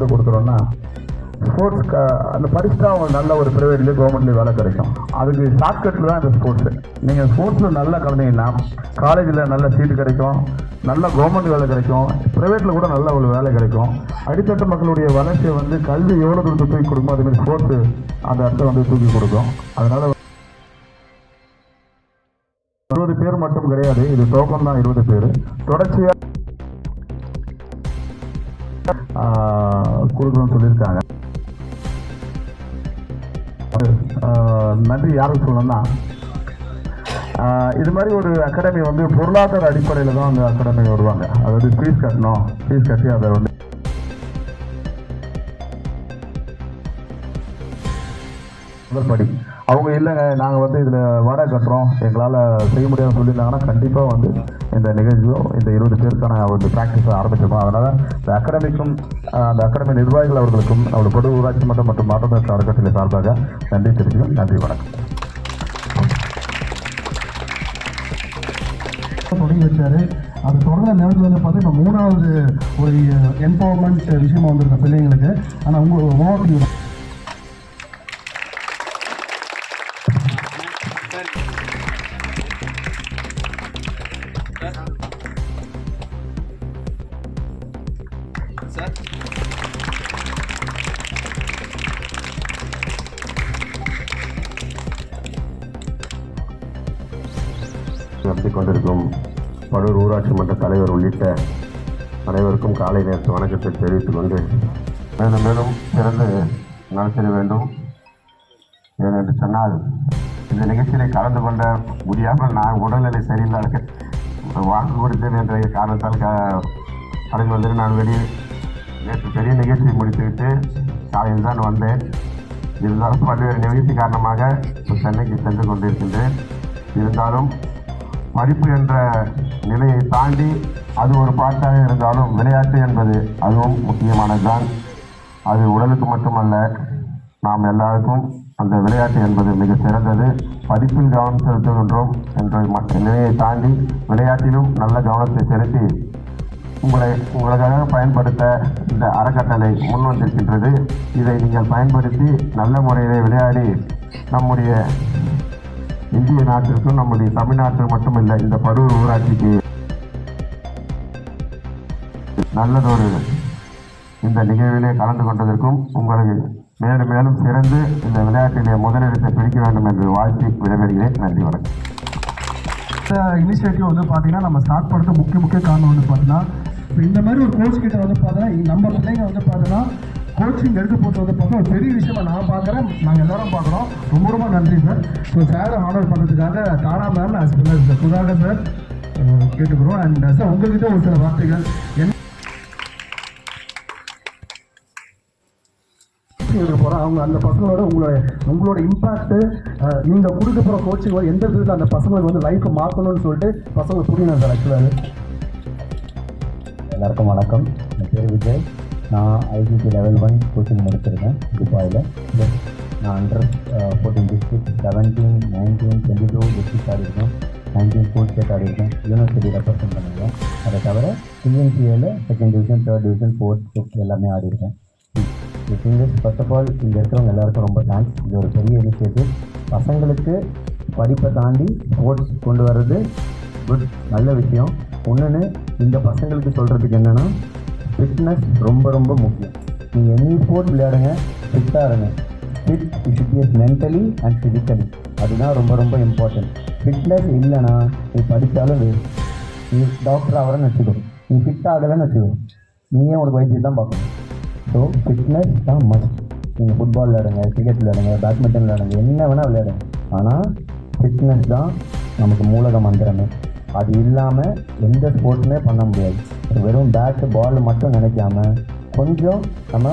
வந்து கொடுக்குறோன்னா ஸ்போர்ட்ஸ் க அந்த படிச்சுட்டா அவங்க நல்ல ஒரு ப்ரைவேட்லேயே கவர்மெண்ட்லேயே வேலை கிடைக்கும். அதுக்கு ஷார்ட்கட்டில் தான் இந்த ஸ்போர்ட்ஸு நீங்கள் ஸ்போர்ட்ஸில் நல்லா கலந்தீங்கன்னா காலேஜில் நல்ல சீட்டு கிடைக்கும் நல்ல கவர்மெண்ட் வேலை கிடைக்கும் ப்ரைவேட்டில் கூட நல்ல ஒரு வேலை கிடைக்கும். அடித்தட்ட மக்களுடைய வளர்ச்சியை வந்து கல்வி எவ்வளோ தூரத்தை தூக்கி கொடுக்குமோ அதுமாதிரி ஸ்போர்ட்ஸு அந்த இடத்த வந்து தூக்கி கொடுக்கும். அதனால் இருபது பேர் மட்டும் கிடையாது இது டோக்கன் தான் இருபது பேர். தொடர்ச்சியாக கொடுக்கணும்னு சொல்லியிருக்காங்க. நன்றி யாருக்கு சொல்லணும்னா? இது மாதிரி ஒரு அகாடமி வந்து பொருளாதார அடிப்படையில் தான் அந்த அகாடமி வருவாங்க. அதாவது ஃபீஸ் கட்டணும். ஃபீஸ் கட்டி அதை வந்து முதற்படி அவங்க இல்லைங்க நாங்கள் வந்து இதில் வாடகை கட்டுறோம். எங்களால் செய்ய முடியாதுன்னு சொல்லியிருந்தாங்கன்னா கண்டிப்பாக வந்து இந்த நிகழ்ச்சியும் இந்த இருபது பேருக்கான ஒரு ப்ராக்டிஸை ஆரம்பிச்சிருக்கோம். அதனால் இந்த அகாடமிக்கும் அந்த அகாடமி நிர்வாகிகள் அவர்களுக்கும் நம்மளோட பொது ஊராட்சி மன்றம் மற்றும் மாற்றத்திற்கு அறக்கட்டளை சார்பாக நன்றி தெரிவிக்கிறோம் நன்றி வணக்கம். தொடங்கி வச்சாரு. அது தொடர்ந்த நேரத்தில் வந்து பார்த்தா இப்போ மூணாவது ஒரு எம்பவர்மெண்ட் விஷயமா வந்திருக்க பிள்ளைங்களுக்கு. ஆனால் உங்க ஓவர்வியூ நடத்தி கொண்டிருக்கும் படூர் ஊராட்சி மன்ற தலைவர் உள்ளிட்ட அனைவருக்கும் காலை நேரத்து வணக்கத்தை தெரிவித்துக் கொண்டு மேலும் மேலும் சிறந்து நடத்திட வேண்டும். ஏனென்று சொன்னால் இந்த நிகழ்ச்சியில் கலந்து கொண்ட முடியாமல் நான் உடல்நிலை சரியில்லாத வாக்கு கொடுத்தேன் என்ற காரணத்தால் க கலந்து வந்து நான் வெளியே நேற்று பெரிய நிகழ்ச்சியை முடித்துவிட்டு காலையில் தான் வந்தேன். இருந்தாலும் பல்வேறு நிகழ்ச்சி காரணமாக சென்னைக்கு சென்று கொண்டிருக்கின்றேன். இருந்தாலும் படிப்பு என்ற நிலையை தாண்டி அது ஒரு பாட்டாக இருந்தாலும் விளையாட்டு என்பது அதுவும் முக்கியமானதுதான். அது உடலுக்கு மட்டுமல்ல நாம் எல்லாருக்கும் அந்த விளையாட்டு என்பது மிக சிறந்தது. படிப்பில் கவனம் செலுத்துகின்றோம் என்ற மற்ற நிலையை தாண்டி விளையாட்டிலும் நல்ல கவனத்தை செலுத்தி உங்களை உங்களுக்காக பயன்படுத்த இந்த அறக்கட்டளை முன்வந்திருக்கின்றது இதை நீங்கள் பயன்படுத்தி நல்ல முறையிலே விளையாடி நம்முடைய இந்திய நாட்டிற்கும் நம்முடைய தமிழ்நாட்டிற்கு மட்டுமில்லை இந்த பரூர் ஊராட்சிக்கு நல்லதொரு இந்த நிகழ்விலே கலந்து கொண்டதற்கும் உங்களுக்கு மேலும் மேலும் சிறந்து இந்த விளையாட்டிலே முதலிடத்தை பிடிக்க வேண்டும் என்று வாழ்த்தி விடைபெறுகிறேன். நன்றி வணக்கம். இனிஷியேட்டிவ் வந்து பார்த்தீங்கன்னா நம்ம ஸ்டார்ட் பண்ணுறது முக்கிய முக்கிய காரணம் வந்து பார்த்தீங்கன்னா இப்போ இந்த மாதிரி ஒரு கோச் கிட்ட வந்து பார்த்தீங்கன்னா நம்ம பிள்ளைங்க வந்து பார்த்தீங்கன்னா கோச்சிங் எடுக்க போகிறது வந்து பார்த்தா ஒரு பெரிய விஷயமா நான் பார்க்குறேன். நாங்கள் எல்லாரும் பார்க்குறோம். ரொம்ப ரொம்ப நன்றி சார் ஸோ சார் ஆனர் பண்ணுறதுக்காக தானா ma'am as well as Sudhakar sir கேட்டுக்கிறோம். அண்ட் சார் உங்கள்கிட்ட ஒரு சில வார்த்தைகள். என்ன இருக்க போகிறோம் அவங்க அந்த பசங்களோட உங்களோட உங்களோட இம்பாக்ட்டு நீங்கள் கொடுக்க போகிற கோச்சிங் எந்த விதத்தில் அந்த பசங்களுக்கு வந்து லைஃப்பை மாற்றணும்னு சொல்லிட்டு பசங்களுக்கு புரியணும் சார் ஆக்சுவலாக எல்லாருக்கும் வணக்கம். என் பேர் விஜய். நான் ஐசிசி லெவல் ஒன் கோச்சிங் முடிச்சிருக்கேன் துபாயில். ப்ளஸ் நான் under fourteen district seventeen nineteen twenty two district ஆடிருக்கேன். Nineteen school state ஆடிருக்கேன். யூனிவர்சிட்டி ரெப்ரசென்ட் பண்ணியிருக்கேன் அதை தவிர சிஎன்சிஏவில் second division third division fourth fifth எல்லாமே ஆடிருக்கேன். சிங்கர்ஸ் ஃபர்ஸ்ட் ஆஃப் ஆல் இங்கே இருக்கிறவங்க எல்லாருக்கும் ரொம்ப தேங்க்ஸ் இது ஒரு பெரிய இனிஷியேட்டிவ் பசங்களுக்கு படிப்பை தாண்டி ஸ்போர்ட்ஸ் கொண்டு வர்றது குட் நல்ல விஷயம். ஒன்றுன்னு இந்த பசங்களுக்கு சொல்கிறதுக்கு என்னென்னா ஃபிட்னஸ் ரொம்ப ரொம்ப முக்கியம். நீங்கள் எனி ஸ்போர்ட் விளையாடுங்க ஃபிட்டாக இருங்க. Fit should mentally and physically அதுதான் ரொம்ப ரொம்ப இம்பார்ட்டன்ட் ஃபிட்னஸ் இல்லைன்னா நீ படித்தாலும் வேஸ்ட். நீ டாக்டர் ஆகிறன்னு வச்சுக்கோ. நீ ஃபிட் ஆகலைன்னு வச்சுக்கோ. நீயே உனக்கு வைத்தியம் தான் பார்க்கணும்? ஸோ ஃபிட்னஸ் தான் மஸ்ட் நீங்கள் ஃபுட்பால் விளையாடுங்க கிரிக்கெட் விளையாடுங்க பேட்மிண்டன் விளையாடுங்க என்ன வேணால் விளையாடுங்க. ஆனால் ஃபிட்னஸ் தான் நமக்கு மூலக மந்திரமே. அது இல்லாமல் எந்த ஸ்போர்ட்ஸுமே பண்ண முடியாது. வெறும் பேட்டு பால் மட்டும் நினைக்காம கொஞ்சம் நம்ம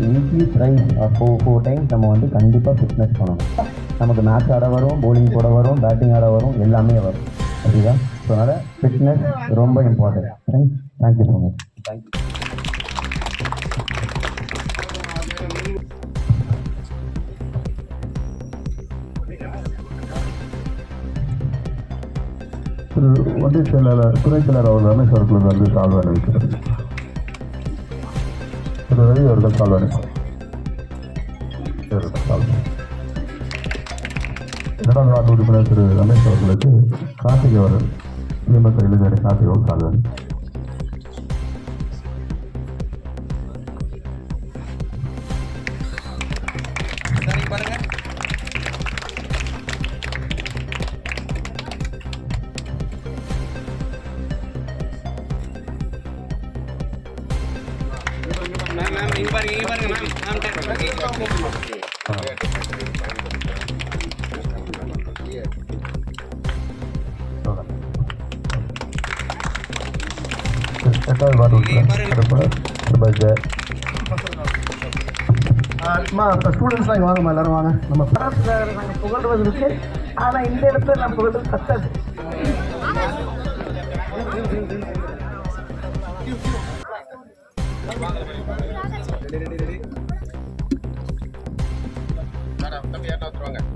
weekly prize four four times நம்ம வந்து கண்டிப்பாக ஃபிட்னஸ் பண்ணணும். நமக்கு மேட்ச் ஆட வரும் போலிங் போட வரும் பேட்டிங் ஆட வரும் எல்லாமே வரும். சரிதா ஸோ அதனால் ஃபிட்னஸ் ரொம்ப important thank you so much thank you திரு ஒன்றிய செயலாளர் துணைச் செயலர் அவர் ரமேஷ் அவர்கள் வந்து சால்வை அணிவிக்கிறது திரு ரவி அவர்கள் சால்வடைப்பார் இவர்கள் இரண்டாம் நாட்டு உறுப்பினர் திரு ரமேஷ் அவர்களுக்கு கார்த்திகை அவர்கள் திமுக இளைஞர் கார்த்திக் அவர்கள் சால்வை மேம் இங்க பாருங்க இங்க பாருங்க மேம் இப்போ ஸ்டூடெண்ட்ஸ்லாம் இங்கே வாங்கம்மா எல்லாரும் வாங்க. நம்ம நாங்கள் புகழ்வதற்கு ஆனால் இந்த இடத்துல நான் புகழ்றது பத்தாது சார் இங்க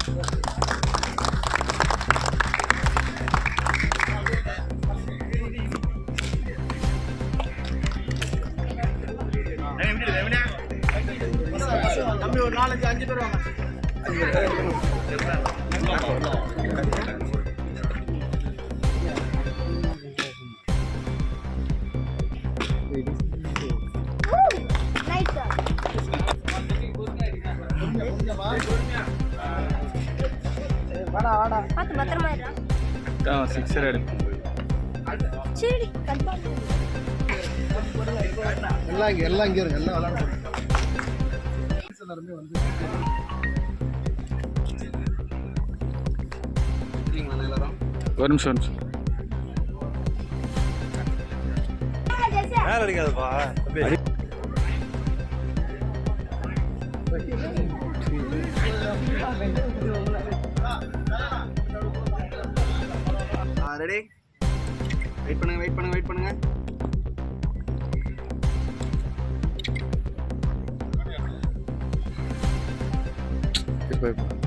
பார்த்து பத்திரமா இருடா. சிக்ஸர் கன்ஃபார்ம் எல்லாம் இங்கே எல்லாம் இங்கே இருங்க எல்லாம் விளாட எல்லாருமே வந்து ஒரு நிமிஷம் நிமிஷம். மேல அடிக்காதப்பா. ரெடி வெயிட் பண்ணுங்க வெயிட் பண்ணுங்க வெயிட் பண்ணுங்க. இப்போ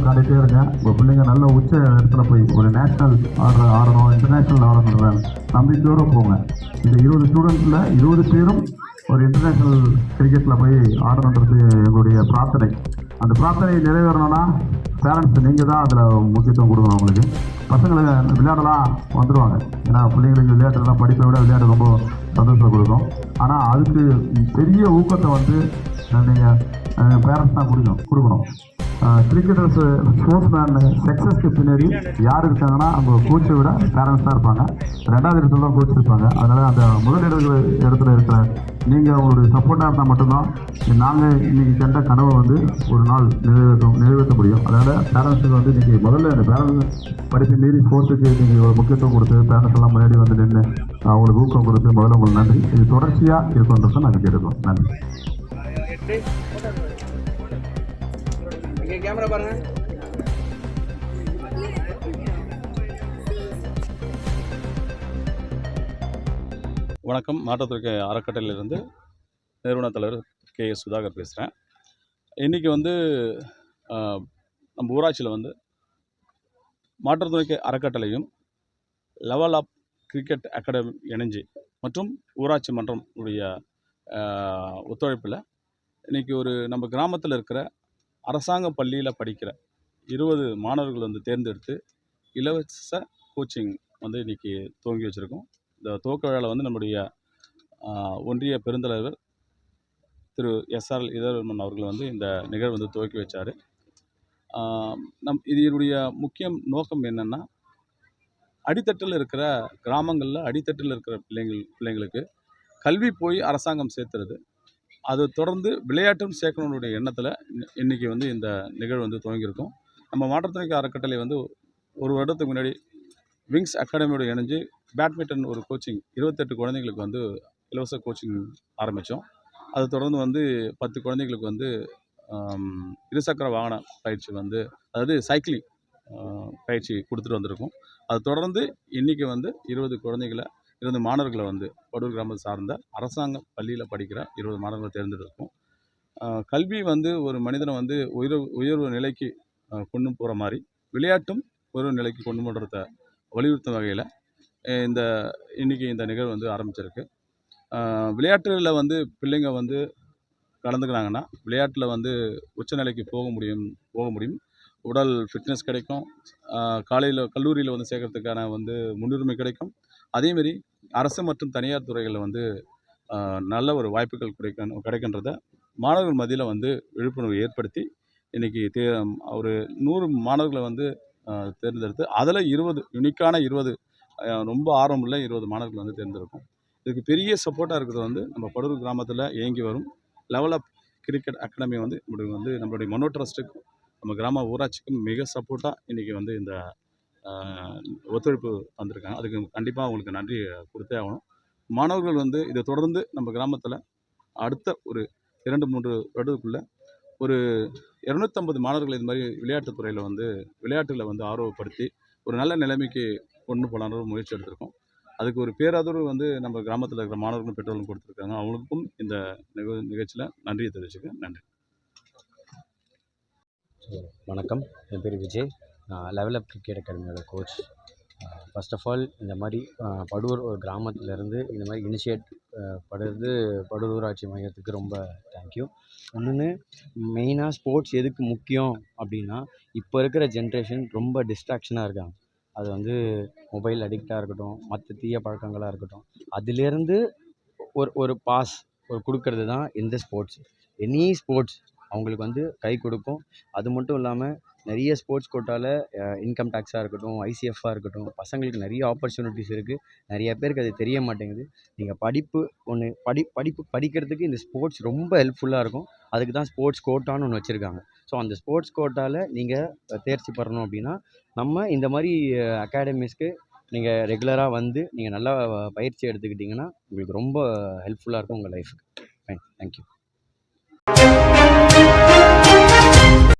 இப்போ காட்டிகிட்டே இருங்க. உங்கள் பிள்ளைங்க நல்ல உச்ச இடத்துல போய் ஒரு நேஷ்னல் ஆடுற ஆடணும் இன்டர்நேஷ்னல் ஆடணுன்ற நம்பிக்கையோடு போங்க. இந்த இருபது ஸ்டூடெண்ட்ஸில் இருபது பேரும் ஒரு இன்டர்நேஷ்னல் கிரிக்கெட்டில் போய் ஆடணுன்றது எங்களுடைய பிரார்த்தனை. அந்த பிரார்த்தனை நிறைவேறணும்னா பேரண்ட்ஸ் நீங்கள் தான் அதில் முக்கியத்துவம் கொடுக்கணும் அவங்களுக்கு. பசங்களை விளையாடலாம் வந்துடுவாங்க ஏன்னா பிள்ளைங்களுக்கு விளையாட்டுலாம் படிப்பை விட விளையாட்டு ரொம்ப சந்தோஷம் கொடுக்கும். ஆனால் அதுக்கு பெரிய ஊக்கத்தை வந்து நீங்கள் பேரண்ட்ஸ் தான் கொடுக்கணும் கொடுக்கணும் கிரிக்கெட்டர்ஸ் ஸ்போர்ட்ஸ் மேன் சக்ஸஸ்க்கு பின்னாடி யார் இருக்காங்கன்னா அவங்க கோச்சை விட பேரண்ட்ஸ் தான் இருப்பாங்க ரெண்டாவது இடத்துல தான் கோச் இருப்பாங்க அதனால் அந்த முதல் இடத்துல இடத்துல இருக்கிற நீங்கள் அவங்களுடைய சப்போர்ட்டாக இருந்தால் மட்டும்தான் நாங்கள் இன்றைக்கி கண்ட கனவை வந்து ஒரு நாள் நிறைவேற்ற நிறைவேற்ற முடியும் அதனால் பேரண்ட்ஸுக்கு வந்து இன்றைக்கி முதல்ல இந்த பேரண்ட்ஸ் படிப்பு மீறி ஸ்போர்ட்ஸுக்கு நீங்கள் ஒரு முக்கியத்துவம் கொடுத்து பேரண்ட்ஸ் எல்லாம் முன்னாடி வந்து நின்று அவங்களுக்கு ஊக்கம் கொடுத்து முதல்ல உங்களுக்கு நன்றி இது தொடர்ச்சியாக இருக்குன்றதை நாங்கள் கேட்டுக்கிறோம் நன்றி எட்டு. கேமரா பாருங்க. வணக்கம். மாற்றுத்திறக்க அறக்கட்டளையிலிருந்து நிறுவன தலைவர் கே. எஸ். சுதாகர் பேசுகிறேன் இன்றைக்கி வந்து நம்ம ஊராட்சியில் வந்து மாற்றுத்திறக்க அறக்கட்டளையும் லெவல் அப் கிரிக்கெட் அகாடமி இணைஞ்சு மற்றும் ஊராட்சி மன்றம் உடைய ஒத்துழைப்பில் இன்றைக்கி ஒரு நம்ம கிராமத்தில் இருக்கிற அரசாங்க பள்ளியில் படிக்கிற இருபது மாணவர்கள் வந்து தேர்ந்தெடுத்து இலவச கோச்சிங் வந்து இன்றைக்கி துவங்கி வச்சுருக்கோம். இந்த துவக்க விழாவில் வந்து நம்முடைய ஒன்றிய பெருந்தலைவர் திரு எஸ்ஆர் இதர்மன் அவர்கள் வந்து இந்த நிகழ்வு வந்து துவக்கி வச்சார். நம் இதனுடைய முக்கிய நோக்கம் என்னென்னா அடித்தட்டில் இருக்கிற கிராமங்களில் அடித்தட்டில் இருக்கிற பிள்ளைங்கள் பிள்ளைங்களுக்கு கல்வி போய் அரசாங்கம் சேர்த்துறது. அது தொடர்ந்து விளையாட்டும் சேர்க்கணுடைய எண்ணத்தில் இன்றைக்கி வந்து இந்த நிகழ்வு வந்து துவங்கியிருக்கோம். நம்ம மாற்றுத்திறனாளி அறக்கட்டளை வந்து ஒரு வருடத்துக்கு முன்னாடி விங்ஸ் அகாடமியோட இணைஞ்சு பேட்மிண்டன் ஒரு கோச்சிங் இருபத்தெட்டு குழந்தைங்களுக்கு வந்து இலவச கோச்சிங் ஆரம்பித்தோம். அது தொடர்ந்து வந்து பத்து குழந்தைங்களுக்கு வந்து இருசக்கர வாகன பயிற்சி வந்து அதாவது சைக்கிளிங் பயிற்சி கொடுத்துட்டு வந்திருக்கோம். அதை தொடர்ந்து இன்றைக்கி வந்து இருபது குழந்தைகளை இருபது மாணவர்களை வந்து படூர் கிராமத்தை சார்ந்த அரசாங்க பள்ளியில் படிக்கிற இருபது மாணவர்களை தேர்ந்தெடுத்திருக்கோம். கல்வி வந்து ஒரு மனிதனை வந்து உயர்வு உயர்வு நிலைக்கு கொண்டு போகிற மாதிரி விளையாட்டும் உயர்வு நிலைக்கு கொண்டு போடுறத வலியுறுத்தும் வகையில் இந்த இன்றைக்கி இந்த நிகழ்வு வந்து ஆரம்பிச்சிருக்கு. விளையாட்டுகளில் வந்து பிள்ளைங்க வந்து கலந்துக்கிறாங்கன்னா விளையாட்டில் வந்து உச்சநிலைக்கு போக முடியும் போக முடியும். உடல் ஃபிட்னஸ் கிடைக்கும். காலையில் கல்லூரியில் வந்து சேர்க்கறதுக்கான வந்து முன்னுரிமை கிடைக்கும். அதேமாரி அரசு மற்றும் தனியார் துறைகளில் வந்து நல்ல ஒரு வாய்ப்புகள் கிடைக்கணும் கிடைக்கின்றத மாணவர்கள் மத்தியில் வந்து விழிப்புணர்வு ஏற்படுத்தி இன்றைக்கி தே ஒரு நூறு மாணவர்களை வந்து தேர்ந்தெடுத்து அதில் இருபது யுனிக்கான இருபது ரொம்ப ஆர்வமுள்ள இருபது மாணவர்கள் வந்து தேர்ந்தெடுக்கும் இதுக்கு பெரிய சப்போர்ட்டாக இருக்கிறது வந்து நம்ம படூர் கிராமத்தில் இயங்கி வரும் லெவல் அப் கிரிக்கெட் அகாடமி வந்து நம்மளுடைய வந்து நம்மளுடைய மனோ ட்ரஸ்ட்டுக்கும் நம்ம கிராம ஊராட்சிக்கும் மிக சப்போர்ட்டாக இன்றைக்கி வந்து இந்த ஒத்துழைப்பு தந்திருக்காங்க. அதுக்கு கண்டிப்பாக அவங்களுக்கு நன்றி கொடுத்தே ஆகணும். மாணவர்கள் வந்து இதை தொடர்ந்து நம்ம கிராமத்தில் அடுத்த ஒரு இரண்டு மூன்று வருடத்துக்குள்ளே ஒரு இரநூத்தம்பது மாணவர்கள் இது மாதிரி விளையாட்டுத் துறையில் வந்து விளையாட்டுகளை வந்து ஆர்வப்படுத்தி ஒரு நல்ல நிலைமைக்கு கொண்டு போகலான்ற முயற்சி எடுத்திருக்கோம். அதுக்கு ஒரு பேராதரவு வந்து நம்ம கிராமத்தில் இருக்கிற மாணவர்களும் பெற்றோர்களும் கொடுத்துருக்காங்க. அவங்களுக்கும் இந்த நிகழ் நிகழ்ச்சியில் நன்றியை தெரிவிச்சுக்க நன்றி. வணக்கம். என் பேர் விஜய். லெவல் அப் கிரிக்கெட் அகாடமியோட கோச் ஃபர்ஸ்ட் ஆஃப் ஆல் இந்த மாதிரி அஹ், படூர் ஒரு கிராமத்துலேருந்து இந்த மாதிரி இனிஷியேட் படுறது படூர் ஊராட்சி மையத்துக்கு ரொம்ப தேங்க்யூ இன்னொன்று மெயினாக ஸ்போர்ட்ஸ் எதுக்கு முக்கியம் அப்படின்னா இப்போ இருக்கிற ஜென்ரேஷன் ரொம்ப டிஸ்ட்ராக்ஷனாக இருக்காங்க. அது வந்து மொபைல் அடிக்டாக இருக்கட்டும் மற்ற தீய பழக்கங்களாக இருக்கட்டும் அதுலேருந்து ஒரு ஒரு பாஸ் ஒரு கொடுக்கறது தான் இந்த ஸ்போர்ட்ஸ் எனி ஸ்போர்ட்ஸ் அவங்களுக்கு வந்து கை கொடுக்கும். அது மட்டும் இல்லாமல் நிறைய ஸ்போர்ட்ஸ் கோட்டாவில் இன்கம் டேக்ஸாக இருக்கட்டும் ஐசிஎஃப்பாக இருக்கட்டும் பசங்களுக்கு நிறைய ஆப்பர்ச்சுனிட்டிஸ் இருக்குது நிறைய பேருக்கு அது தெரிய மாட்டேங்குது. நீங்கள் படிப்பு ஒன்று படி படிப்பு படிக்கிறதுக்கு இந்த ஸ்போர்ட்ஸ் ரொம்ப ஹெல்ப்ஃபுல்லாக இருக்கும். அதுக்கு தான் ஸ்போர்ட்ஸ் கோட்டான்னு ஒன்று வச்சுருக்காங்க. ஸோ அந்த ஸ்போர்ட்ஸ் கோட்டாவில் நீங்கள் தேர்ச்சி பெறணும் அப்படின்னா நம்ம இந்த மாதிரி அகாடமிஸ்க்கு நீங்கள் ரெகுலராக வந்து நீங்கள் நல்லா பயிற்சி எடுத்துக்கிட்டிங்கன்னா உங்களுக்கு ரொம்ப ஹெல்ப்ஃபுல்லாக இருக்கும் உங்கள் லைஃபுக்கு ஃபைன் தேங்க்யூ